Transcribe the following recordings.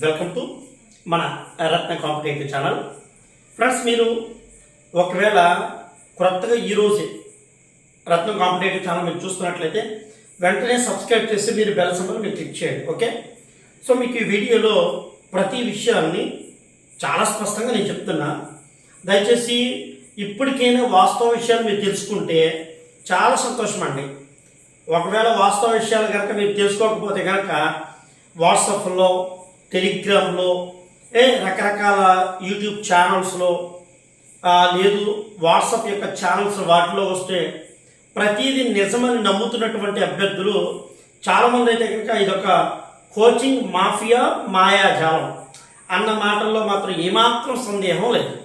Welcome to మన రత్న competitive channel. Friends మీరు ఒకవేళ కొత్తగా ఈరోజే రత్న కాంపిటేటివ్ ఛానల్ మీరు చూస్తున్నట్లయితే వెంటనే సబ్స్క్రైబ్ చేసి మీరు బెల్ సింబల్ మీరు క్లిక్ చేయండి ఓకే? సో మీకు ఈ వీడియోలో ప్రతి విషయాన్ని చాలా స్పష్టంగా నేను చెప్తున్నా. దయచేసి ఇప్పటికైనా వాస్తవ విషయాలు మీరు తెలుసుకుంటే చాలా సంతోషం అండి. ఒకవేళ వాస్తవ విషయాలు కనుక మీరు తెలుసుకోకపోతే కనుక వాట్సాప్లో టెలిగ్రామ్లో ఏ రకరకాల యూట్యూబ్ ఛానల్స్లో లేదు వాట్సాప్ యొక్క ఛానల్స్ వాటిలో వస్తే ప్రతిదీ నిజమని నమ్ముతున్నటువంటి అభ్యర్థులు చాలామంది అయితే కనుక ఇదొక కోచింగ్ మాఫియా మాయాజాలం అన్న మాటల్లో మాత్రం ఏమాత్రం సందేహం లేదు.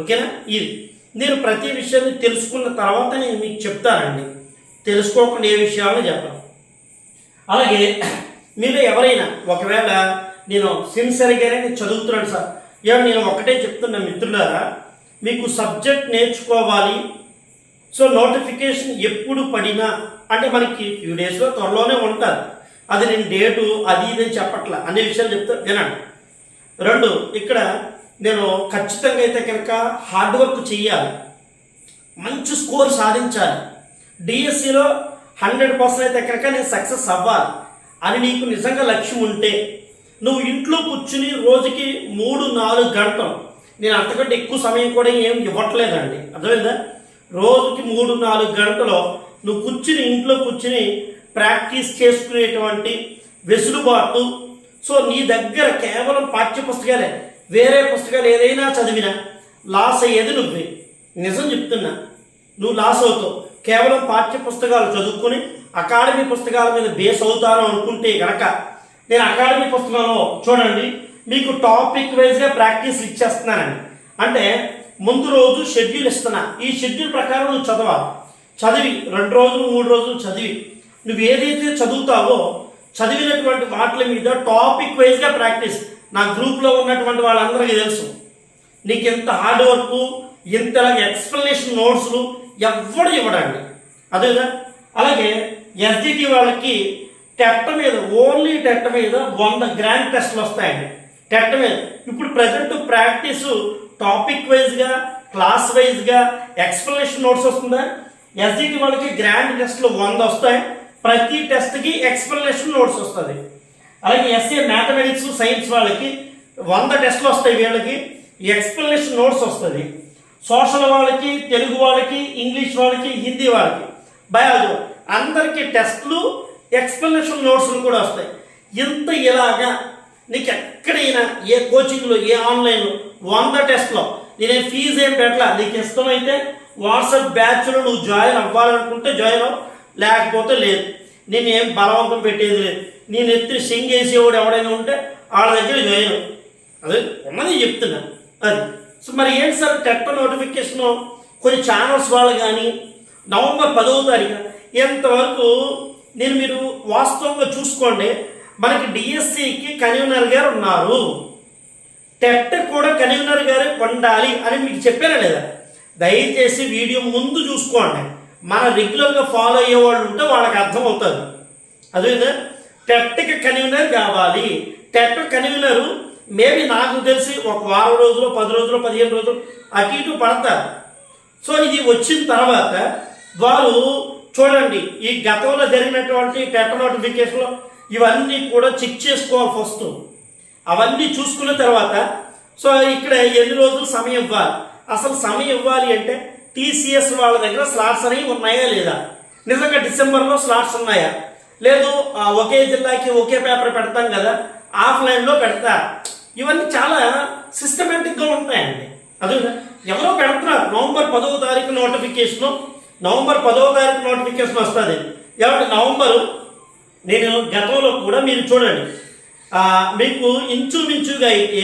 ఓకేనా? ఇది. నేను ప్రతి విషయాన్ని తెలుసుకున్న తర్వాత నేను మీకు చెప్తానండి. తెలుసుకోకుండా ఏ విషయాలను చెప్పను. అలాగే మీరు ఎవరైనా ఒకవేళ నేను సిన్సియర్గానే నేను చదువుతున్నాను సార్. ఏమన్నా నేను ఒకటే చెప్తున్నా మిత్రులారా మీకు సబ్జెక్ట్ నేర్చుకోవాలి. సో నోటిఫికేషన్ ఎప్పుడు పడినా అంటే మనకి ఫ్యూ డేస్లో త్వరలోనే ఉంటుంది. అది నేను డేటు అది ఇది అని చెప్పట్ల. అనే విషయాలు చెప్తా వినండి. రెండు ఇక్కడ నేను ఖచ్చితంగా అయితే కనుక హార్డ్ వర్క్ చేయాలి మంచి స్కోర్ సాధించాలి. డిఎస్సిలో హండ్రెడ్ పర్సెంట్ అయితే కనుక నేను సక్సెస్ అవ్వాలి. అని నీకు నిజంగా లక్ష్యం ఉంటే నువ్వు ఇంట్లో కూర్చుని రోజుకి మూడు నాలుగు గంటలు. నేను అంతకంటే ఎక్కువ సమయం కూడా ఏం ఇవ్వట్లేదండి. అర్థమైందా? రోజుకి మూడు నాలుగు గంటలు నువ్వు కూర్చుని ఇంట్లో కూర్చుని ప్రాక్టీస్ చేసుకునేటువంటి వెసులుబాటు. సో నీ దగ్గర కేవలం పాఠ్య పుస్తకాలే వేరే పుస్తకాలు ఏదైనా చదివినా లాస్ అయ్యేది నువ్వే. నిజం చెప్తున్నా. నువ్వు లాస్ అవుతావు. కేవలం పాఠ్య పుస్తకాలు చదువుకుని అకాడమీ పుస్తకాల మీద బేస్ అవుతాను అనుకుంటే గనక నేను అకాడమీ పుస్తకంలో చూడండి. మీకు టాపిక్ వైజ్గా ప్రాక్టీస్ ఇచ్చేస్తున్నానండి. అంటే ముందు రోజు షెడ్యూల్ ఇస్తున్నా. ఈ షెడ్యూల్ ప్రకారం నువ్వు చదవాలి. చదివి. రెండు రోజులు మూడు రోజులు చదివి. నువ్వు ఏదైతే చదువుతావో చదివినటువంటి వాటి మీద టాపిక్ వైజ్గా ప్రాక్టీస్. నా గ్రూప్లో ఉన్నటువంటి వాళ్ళందరికీ తెలుసు. నీకు ఎంత హార్డ్ వర్క్ ఇంత ఎక్స్ప్లెనేషన్ నోట్స్లు ఎవ్వడు ఇవ్వడండి. అదేనా? అలాగే ఎస్డిటి వాళ్ళకి టెట్ మీద ఓన్లీ టెట్ మీద వంద గ్రాండ్ టెస్ట్లు వస్తాయండి. టెట్ మీద. ఇప్పుడు ప్రజెంట్ ప్రాక్టీస్ టాపిక్ వైజ్గా క్లాస్ వైజ్గా ఎక్స్ప్లెనేషన్ నోట్స్ వస్తుందా? ఎస్డిటి వాళ్ళకి గ్రాండ్ టెస్ట్లు వంద వస్తాయి. ప్రతి టెస్ట్కి ఎక్స్ప్లెనేషన్ నోట్స్ వస్తుంది. అలాగే ఎస్ఏ మ్యాథమెటిక్స్ సైన్స్ వాళ్ళకి వంద టెస్ట్లు వస్తాయి వీళ్ళకి. ఎక్స్ప్లెనేషన్ నోట్స్ వస్తుంది. సోషల్ వాళ్ళకి తెలుగు వాళ్ళకి ఇంగ్లీష్ వాళ్ళకి హిందీ వాళ్ళకి. బయాలజీ అందరికీ టెస్ట్లు ఎక్స్ప్లెనేషన్ నోట్స్లు కూడా వస్తాయి. ఇంత ఇలాగా నీకు ఎక్కడైనా ఏ కోచింగ్లో ఏ ఆన్లైన్లో వంద టెస్ట్లో నేనేం ఫీజు ఏం పెట్టలా? నీకు ఇష్టమైతే వాట్సాప్ బ్యాచ్లో నువ్వు జాయిన్ అవ్వాలనుకుంటే జాయిన్ అవ్వు. లేకపోతే లేదు. నేను ఏం బలవంతం పెట్టేది లేదు. నేను ఎత్తి సింగ్ వేసేవాడు ఎవడైనా ఉంటే వాళ్ళ దగ్గర జాయిన్ అవ్వు. అదే ఉన్నది చెప్తున్నా. అది. సో మరి ఏంటి సార్ టెట్ నోటిఫికేషన్? కొన్ని ఛానల్స్ వాళ్ళు కానీ నవంబర్ పదవ తారీఖు ఎంతవరకు నేను మీరు వాస్తవంగా చూసుకోండి. మనకి డిఎస్సికి కన్వీనర్ గారు ఉన్నారు. టెట్ కూడా కన్వీనర్ గారే ఉండాలి అని మీకు చెప్పారా లేదా? దయచేసి వీడియో ముందు చూసుకోండి. మన రెగ్యులర్గా ఫాలో అయ్యే వాళ్ళు ఉంటే వాళ్ళకి అర్థమవుతుంది. అదేవిధంగా టెట్కి కన్వీనర్ కావాలి. టెట్ కన్వీనర్ మేబీ నాకు తెలిసి ఒక వారం రోజులు పది రోజులు పదిహేను రోజులు అటు ఇటు పడతారు. సో ఇది వచ్చిన తర్వాత వారు చూడండి ఈ గతంలో జరిగినటువంటి టెట్ నోటిఫికేషన్లో ఇవన్నీ కూడా చెక్ చేసుకోవాలి ఫస్ట్ అవన్నీ చూసుకున్న తర్వాత సో ఇక్కడ ఎన్ని రోజులు సమయం ఇవ్వాలి? అసలు సమయం ఇవ్వాలి అంటే టీసీఎస్ వాళ్ళ దగ్గర స్లాట్స్ అనేవి ఉన్నాయా లేదా? నిజంగా డిసెంబర్లో స్లాట్స్ ఉన్నాయా? లేదు ఒకే జిల్లాకి ఒకే పేపర్ పెడతాం కదా ఆఫ్లైన్లో పెడతా. ఇవన్నీ చాలా సిస్టమేటిక్గా ఉంటాయండి. అదే ఎవరో పెడుతున్నారు. నవంబర్ పదవ తారీఖు నోటిఫికేషను నవంబర్ పదవ తారీఖు నోటిఫికేషన్ వస్తుంది. కాబట్టి నవంబరు నేను గతంలో కూడా మీరు చూడండి. మీకు ఇంచుమించుగా అయితే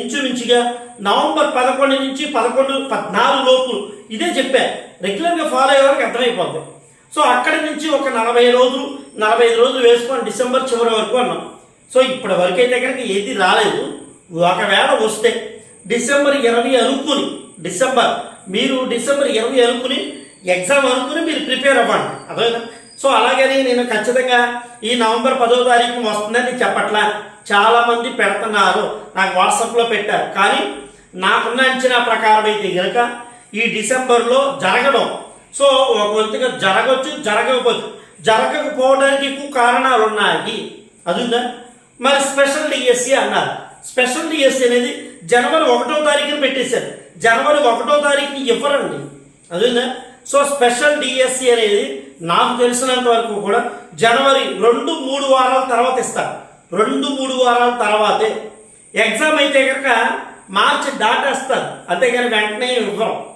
ఇంచుమించుగా నవంబర్ పదకొండు నుంచి పదకొండు పద్నాలుగు లోపు ఇదే చెప్పా. రెగ్యులర్గా ఫాలో అయ్యే వరకు అర్థమైపోద్ది. సో అక్కడి నుంచి ఒక నలభై రోజులు నలభై ఐదు రోజులు వేసుకొని డిసెంబర్ చివరి వరకు అన్నాం. సో ఇప్పటి వరకు అయితే కనుక ఏది రాలేదు. ఒకవేళ వస్తే డిసెంబర్ ఇరవై అనుకుని డిసెంబర్ మీరు డిసెంబర్ ఇరవై అనుకుని ఎగ్జామ్ అనుకుని మీరు ప్రిపేర్ అవ్వండి. అర్థమైందా? సో అలాగని నేను ఖచ్చితంగా ఈ నవంబర్ పదో తారీఖు వస్తుందని చెప్పట్లా. చాలామంది పెడుతున్నారు. నాకు వాట్సాప్లో పెట్టారు. కానీ నాకున్న అంచనా ప్రకారం అయితే కనుక ఈ డిసెంబర్లో జరగడం. సో ఒక వంతుగా జరగవచ్చు జరగకపోవచ్చు. జరగకపోవడానికి ఎక్కువ కారణాలు ఉన్నాయి. అదుందా మరి స్పెషల్ డిఎస్సి అన్నారు. స్పెషల్ డిఎస్సి అనేది జనవరి ఒకటో తారీఖున పెట్టేశారు. జనవరి ఒకటో తారీఖుని ఇవ్వరండి. అదేందా సో స్పెషల్ డిఎస్సి అనేది నాకు తెలిసినంత వరకు కూడా జనవరి రెండు మూడు వారాల తర్వాత ఇస్తారు. రెండు మూడు వారాల తర్వాతే. ఎగ్జామ్ అయితే కనుక మార్చి దాటేస్తారు. అంతేగాని వెంటనే ఇవ్వరు.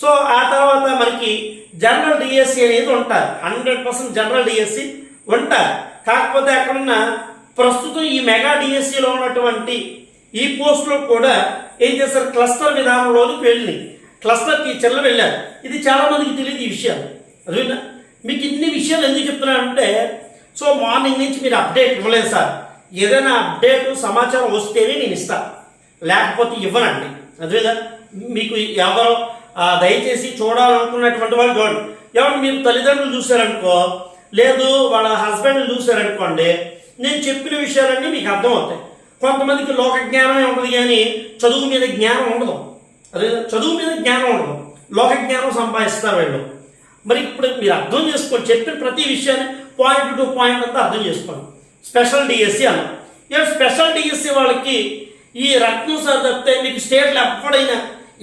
సో ఆ తర్వాత మనకి జనరల్ డిఎస్సి అనేది ఉంటారు. హండ్రెడ్ పర్సెంట్ జనరల్ డిఎస్సి ఉంటారు. కాకపోతే అక్కడున్న ప్రస్తుతం ఈ మెగా డిఎస్సిలో ఉన్నటువంటి ఈ పోస్టులో కూడా ఏం చేస్తారు క్లస్టర్ విధానంలోకి వెళ్ళి క్లస్టర్ టీచర్లు వెళ్ళారు. ఇది చాలామందికి తెలియదు ఈ విషయాలు. అదేనా మీకు ఇన్ని విషయాలు ఎందుకు చెప్తున్నానంటే సో మార్నింగ్ నుంచి మీరు అప్డేట్ ఇవ్వలేదు సార్. ఏదైనా అప్డేట్ సమాచారం వస్తేనే నేను ఇస్తాను లేకపోతే ఇవ్వనండి. అదేదా మీకు ఎవరో దయచేసి చూడాలనుకున్నటువంటి వాళ్ళు చూడండి. ఎవరు మీరు తల్లిదండ్రులు చూశారనుకో లేదు వాళ్ళ హస్బెండ్ చూశారనుకోండి నేను చెప్పిన విషయాలన్నీ మీకు అర్థమవుతాయి. కొంతమందికి లోక జ్ఞానమే ఉంటుంది కానీ చదువు మీద జ్ఞానం ఉండదు. అదే చదువు మీద జ్ఞానం ఉండదు లోక జ్ఞానం సంపాదిస్తారు వీళ్ళు మరి ఇప్పుడు మీరు అర్థం చేసుకోండి చెప్పిన ప్రతి విషయాన్ని పాయింట్ టు పాయింట్ అంతా అర్థం చేసుకోండి. స్పెషల్ డిఎస్సి అన్న ఇక స్పెషల్ డిఎస్సి వాళ్ళకి ఈ రత్నం సార్ తప్పితే మీకు స్టేట్లో ఎప్పుడైనా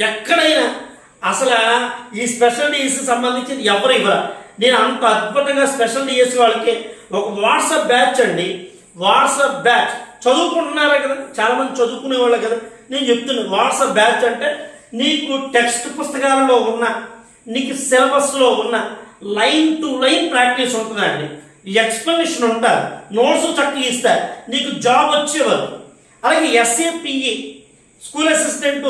ఎక్కడైనా అసలు ఈ స్పెషల్ డిఎస్సి సంబంధించింది ఎవరు ఇవ్వరు? నేను అంత అద్భుతంగా స్పెషల్ డిఎస్సి వాళ్ళకి ఒక వాట్సాప్ బ్యాచ్ అండి. వాట్సాప్ బ్యాచ్ చదువుకుంటున్నారా కదా? చాలామంది చదువుకునే వాళ్ళు కదా. నేను చెప్తున్నాను వాట్సాప్ బ్యాచ్ అంటే నీకు టెక్స్ట్ పుస్తకాలలో ఉన్న నీకు సిలబస్లో ఉన్న లైన్ టు లైన్ ప్రాక్టీస్ ఉంటుందండి ఎక్స్ప్లెనేషన్ ఉంటారు. నోట్స్ చక్కగా ఇస్తారు. నీకు జాబ్ వచ్చేవారు. అలాగే SAPE school assistant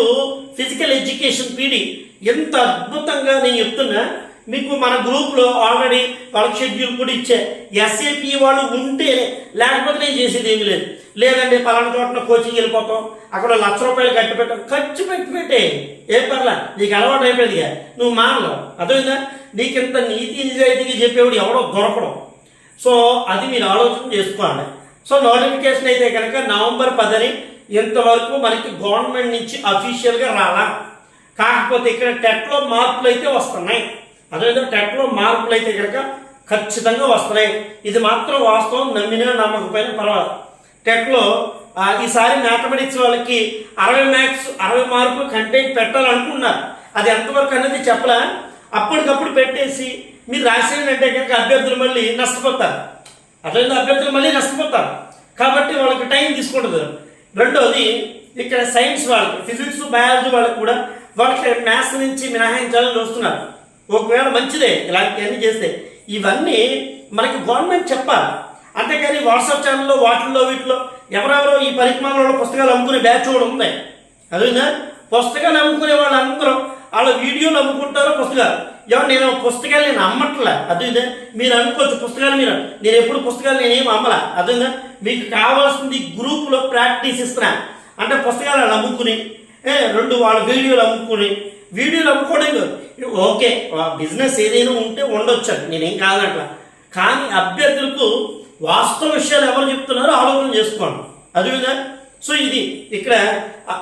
physical education PD ఎంత అద్భుతంగా నేను చెప్తున్నా. మీకు మన గ్రూప్లో ఆల్రెడీ వాళ్ళకి షెడ్యూల్ కూడా ఇచ్చే. ఎస్ఏపి వాళ్ళు ఉంటే లేకపోతే నేను చేసేది ఏమీ లేదు. లేదండి పలానా చోట్ల కోచింగ్ వెళ్ళిపోతాం. అక్కడ లక్ష రూపాయలు ఖర్చు పెట్టాం. ఖర్చు పెట్టి పెట్టే. ఏం పర్లా. నీకు అలవాటు అయిపోయింది నువ్వు మానలేవు అర్థమైందా? నీకు ఇంత నీతి నిజాయితీగా చెప్పేవాడు ఎవడో దొరకడం. సో అది మీరు ఆలోచన చేసుకోండి సో నోటిఫికేషన్ అయితే కనుక నవంబర్ పదని ఇంతవరకు మనకి గవర్నమెంట్ నుంచి అఫీషియల్గా రాలా. కాకపోతే ఇక్కడ టెట్లో మార్పులు అయితే వస్తున్నాయి. అదేవిధంగా టెట్లో మార్పులు అయితే కనుక ఖచ్చితంగా వస్తున్నాయి. ఇది మాత్రం వాస్తవం నమ్మినా నమ్మకపోయినా పర్వాలేదు. టెట్లో ఈసారి మ్యాథమెటిక్స్ వాళ్ళకి అరవై మ్యాథ్స్ అరవై మార్కులు కంటెంట్ పెట్టాలనుకున్నారు అది ఎంతవరకు అనేది చెప్పలే? అప్పటికప్పుడు పెట్టేసి మీరు రాసేయండి కనుక అభ్యర్థులు మళ్ళీ నష్టపోతారు. అట్లయితే అభ్యర్థులు మళ్ళీ నష్టపోతారు. కాబట్టి వాళ్ళకి టైం తీసుకుంటుంది. రెండోది ఇక్కడ సైన్స్ వాళ్ళకి ఫిజిక్స్ బయాలజీ వాళ్ళకి కూడా వాళ్ళకి మ్యాథ్స్ నుంచి మినహాయించాలని చూస్తున్నారు. ఒకవేళ మంచిదే ఇలాంటివన్నీ చేస్తే. ఇవన్నీ మనకి గవర్నమెంట్ చెప్పాలి. అంతేకాని వాట్సాప్ ఛానల్లో వాటిల్లో వీటిలో ఎవరెవరో ఈ పరిజ్ఞానంలో పుస్తకాలు అమ్ముకునే బ్యాచ్ కూడా ఉంది అదేనా? పుస్తకాలు అమ్ముకునే వాళ్ళందరూ వాళ్ళ వీడియోలు అమ్ముకుంటారు పుస్తకాలు. ఎవరు నేను పుస్తకాలు నేను అమ్మట్లే? అదేందా మీరు అనుకోవచ్చు పుస్తకాలు మీరు. నేను ఎప్పుడు పుస్తకాలు నేనేం అమ్మలా? అదేందా మీకు కావాల్సింది గ్రూప్లో ప్రాక్టీస్ ఇస్తున్నా. అంటే పుస్తకాలు అమ్ముకుని ఏ, రెండు వాళ్ళ వీడియోలు అమ్ముకుని వీడియోలు అమ్ముకోవడం ఓకే బిజినెస్ ఏదైనా ఉంటే ఉండొచ్చు అది నేనేం కాదట్లా. కానీ అభ్యర్థులకు వాస్తవ విషయాలు ఎవరు చెప్తున్నారో ఆలోచన చేసుకోండి. అదేవిధంగా సో ఇది ఇక్కడ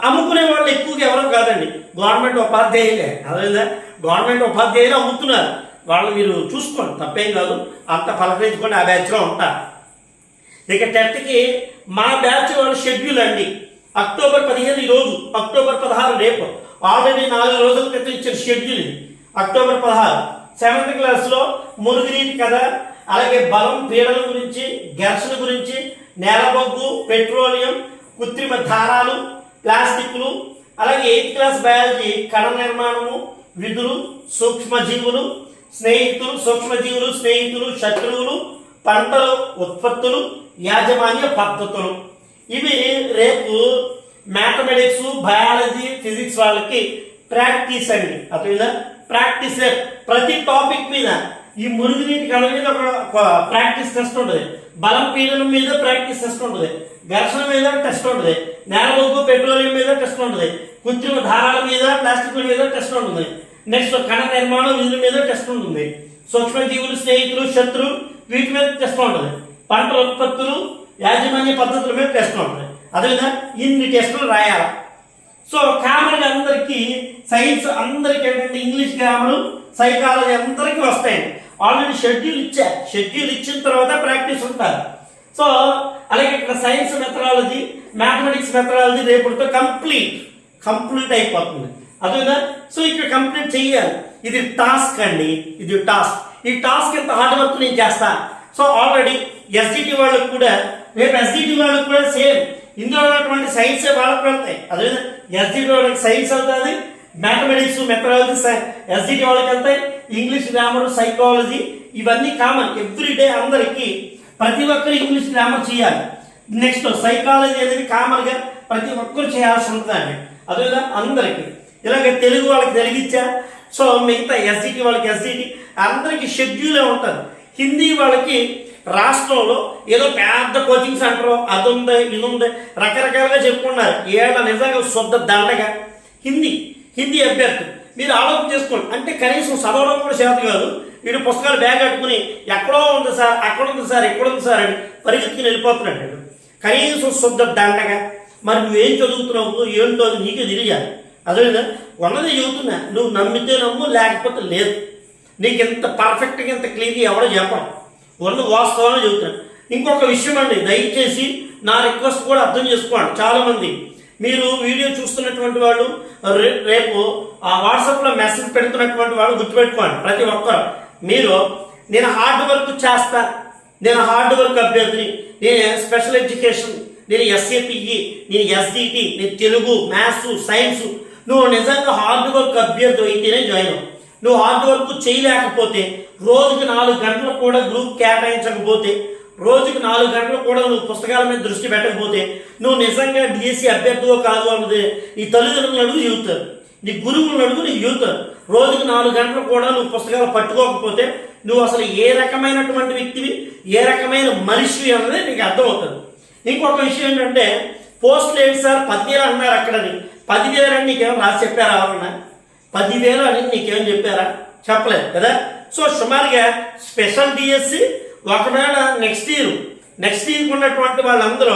అమ్ముకునే వాళ్ళు ఎక్కువగా ఎవరో కాదండి గవర్నమెంట్ ఉపాధ్యాయులే. అదేవిధంగా గవర్నమెంట్ ఉపాధ్యాయులు అమ్ముతున్నారు. వాళ్ళు మీరు చూసుకోండి తప్పేం కాదు అంత పలకరించుకొని ఆ బ్యాచ్లో ఉంటారు. ఇక టెట్కి మా బ్యాచ్ వాళ్ళ షెడ్యూల్ అండి. అక్టోబర్ పదిహేను ఈరోజు రోజు అక్టోబర్ పదహారు రేపు. ఆల్రెడీ నాలుగు రోజుల క్రితం ఇచ్చిన షెడ్యూల్ అక్టోబర్ పదహారు. సెవెంత్ క్లాస్లో మురుగునీటి కథ అలాగే బలం పీడల గురించి ఘర్షణ గురించి నేలబొగ్గు పెట్రోలియం కృత్రిమ దారాలు ప్లాస్టిక్లు అలాగే ఎయిత్ క్లాస్ బయాలజీ కణ నిర్మాణము విధులు సూక్ష్మజీవులు స్నేహితులు సూక్ష్మజీవులు స్నేహితులు శత్రువులు పంటలు ఉత్పత్తులు యాజమాన్య పద్ధతులు. ఇవి రేపు మ్యాథమెటిక్స్ బయాలజీ ఫిజిక్స్ వాళ్ళకి ప్రాక్టీస్ అండి. అర్థమైందా? ప్రాక్టీస్ ప్రతి టాపిక్ మీద ఈ మురుగునీటి కళ మీద ఒక ప్రాక్టీస్ టెస్ట్ ఉంటుంది. బలం పీడనం మీద ప్రాక్టీస్ టెస్ట్ ఉంటుంది. ఘర్షణ మీద టెస్ట్ ఉంటుంది. నేలబొగ్గు పెట్రోలియం మీద టెస్ట్ ఉంటుంది. కృత్రిమ దారాల మీద ప్లాస్టిక్ల మీద టెస్ట్ ఉంటుంది. నెక్స్ట్ కణ నిర్మాణం విధుల మీద టెస్ట్ ఉంటుంది. సూక్ష్మజీవులు స్నేహితులు శత్రువు వీటి మీద టెస్ట్ ఉంటుంది. పంటల ఉత్పత్తులు యాజమాన్య పద్ధతుల మీద టెస్ట్ ఉంటుంది అదేవిధంగా ఇన్ని టెస్టులు రాయాలి? సో కామన్గా అందరికీ సైన్స్ అందరికీ ఏంటంటే ఇంగ్లీష్ గ్రామర్ సైకాలజీ అందరికీ వస్తాయండి ఆల్రెడీ షెడ్యూల్ ఇచ్చా. షెడ్యూల్ ఇచ్చిన తర్వాత ప్రాక్టీస్ ఉంటారు. సో అలాగే ఇక్కడ సైన్స్ మెథడాలజీ మ్యాథమెటిక్స్ మెథడాలజీ రేపటితో కంప్లీట్ కంప్లీట్ అయిపోతుంది. అదేనా సో ఇక్కడ కంప్లీట్ చేయాలి. ఇది టాస్క్ అండి. ఇది టాస్క్ ఈ టాస్క్ ఎంత హార్డ్ వర్క్ నేను చేస్తాను సో ఆల్రెడీ ఎస్జిటి వాళ్ళకి కూడా రేపు ఎస్డిటి వాళ్ళకి కూడా సేమ్. ఇందులో ఉన్నటువంటి సైన్స్ వాళ్ళకి వెళ్తాయి అదేవిధంగా ఎస్డిటి వాళ్ళకి సైన్స్ అవుతుంది మ్యాథమెటిక్స్ మెథడాలజీ ఎస్డిటి వాళ్ళకి వెళ్తాయి ఇంగ్లీష్ గ్రామర్ సైకాలజీ ఇవన్నీ కామన్ ఎవ్రీడే అందరికీ ప్రతి ఒక్కరు ఇంగ్లీష్ గ్రామర్ చేయాలి. నెక్స్ట్ సైకాలజీ అనేది కామన్గా ప్రతి ఒక్కరు చేయాల్సి ఉంటుందండి. అదేవిధంగా అందరికీ. ఇలాగ తెలుగు వాళ్ళకి తెలుగిచ్చా సో మిగతా ఎస్డిటి వాళ్ళకి ఎస్డిటి అందరికీ షెడ్యూలే ఉంటుంది. హిందీ వాళ్ళకి రాష్ట్రంలో ఏదో పెద్ద కోచింగ్ సెంటర్ అది ఉంది ఇది ఉంది రకరకాలుగా చెప్పుకున్నారు. ఏళ్ళ నిజంగా శుద్ధ దండగా. హిందీ హిందీ అభ్యర్థి. మీరు ఆలోచన చేసుకోండి. అంటే కనీసం చదవడం కూడా చేత కాదు. వీడు పుస్తకాలు బ్యాగ్ కట్టుకుని ఎక్కడో ఉంది సార్ అక్కడ ఉంది సార్ ఎక్కడ ఉంది సార్ అని పరిగెత్తుకుని వెళ్ళిపోతున్నాడు వీడు. కనీసం శుద్ధ దండగా. మరి నువ్వేం చదువుతున్నావు? ఏంటో అది నీకే తెలియాలి అదేవిధంగా ఉన్నది చదువుతున్నా. నువ్వు నమ్మితే నమ్ము లేకపోతే లేదు. నీకు ఇంత పర్ఫెక్ట్గా ఇంత క్లీన్గా ఎవడో చెప్పడం. ఉన్నది వాస్తవాన్ని చెబుతాను ఇంకొక విషయం అండి దయచేసి నా రిక్వెస్ట్ కూడా అర్థం చేసుకోండి. చాలామంది మీరు వీడియో చూస్తున్నటువంటి వాళ్ళు రేపు ఆ వాట్సాప్లో మెసేజ్ పెడుతున్నటువంటి వాళ్ళు గుర్తుపెట్టుకోండి ప్రతి ఒక్కరు. మీరు నేను హార్డ్ వర్క్ చేస్తా నేను హార్డ్ వర్క్ అభ్యర్థిని నేను స్పెషల్ ఎడ్యుకేషన్ నేను ఎస్ఏపిఈ నేను ఎస్డిటి నేను తెలుగు మ్యాథ్స్ సైన్స్ నువ్వు నిజంగా హార్డ్ వర్క్ అభ్యర్థి అయితేనే జాయిన్ అవ్వు నువ్వు హార్డ్ వర్క్ చేయలేకపోతే రోజుకి నాలుగు గంటలు కూడా గ్రూప్ కేటాయించకపోతే రోజుకి నాలుగు గంటలు కూడా నువ్వు పుస్తకాల మీద దృష్టి పెట్టకపోతే నువ్వు నిజంగా డిఎస్సి అభ్యర్థివో కాదు అన్నది నీ తల్లిదండ్రులను అడుగు చెబుతారు. నీ గురువులను అడుగు నీ యూత్ రోజుకి నాలుగు గంటలు కూడా నువ్వు పుస్తకాలు పట్టుకోకపోతే నువ్వు అసలు ఏ రకమైనటువంటి వ్యక్తివి ఏ రకమైన మనిషివి అన్నది నీకు అర్థమవుతుంది. ఇంకొక విషయం ఏంటంటే పోస్ట్ లేదు సార్ పదివేలు అన్నారు అక్కడని పదివేలు అని నీకేమో రాసి చెప్పారా ఎవరన్నా పదివేలు అని నీకేం చెప్పారా? చెప్పలేదు కదా? సో సుమారుగా స్పెషల్ డిఎస్సి ఒకవేళ నెక్స్ట్ ఇయర్ నెక్స్ట్ ఇయర్ ఉన్నటువంటి వాళ్ళందరూ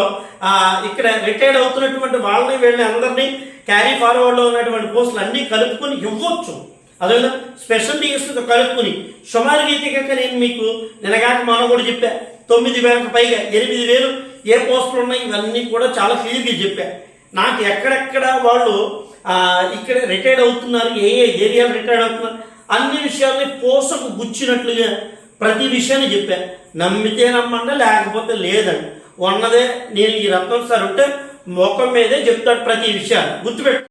ఇక్కడ రిటైర్డ్ అవుతున్నటువంటి వాళ్ళని వీళ్ళని అందరినీ క్యారీ ఫార్వర్డ్లో ఉన్నటువంటి పోస్టులు అన్నీ కలుపుకొని ఇవ్వచ్చు. అదేవిధంగా స్పెషల్ డిఎస్సితో కలుపుకొని సుమారుగా అయితే కనుక నేను మీకు నినగాక మనం కూడా చెప్పా తొమ్మిది వేలకు పైగా ఎనిమిది వేలు ఏ పోస్టులు ఉన్నాయి ఇవన్నీ కూడా చాలా క్లియర్గా చెప్పా. నాకు ఎక్కడెక్కడ వాళ్ళు ఇక్కడ రిటైర్డ్ అవుతున్నారు ఏ ఏ ఏరియాలో రిటైర్డ్ అవుతున్నారు అన్ని విషయాల్ని పోసకు గుచ్చినట్లుగా ప్రతి విషయాన్ని చెప్పా. నమ్మితే నమ్మండి లేకపోతే లేదండి. ఉన్నదే నేను ఈ రత్నం సార్ ఉంటే ముఖం మీదే చెప్తాడు ప్రతి విషయాన్ని. గుర్తుపెట్టు.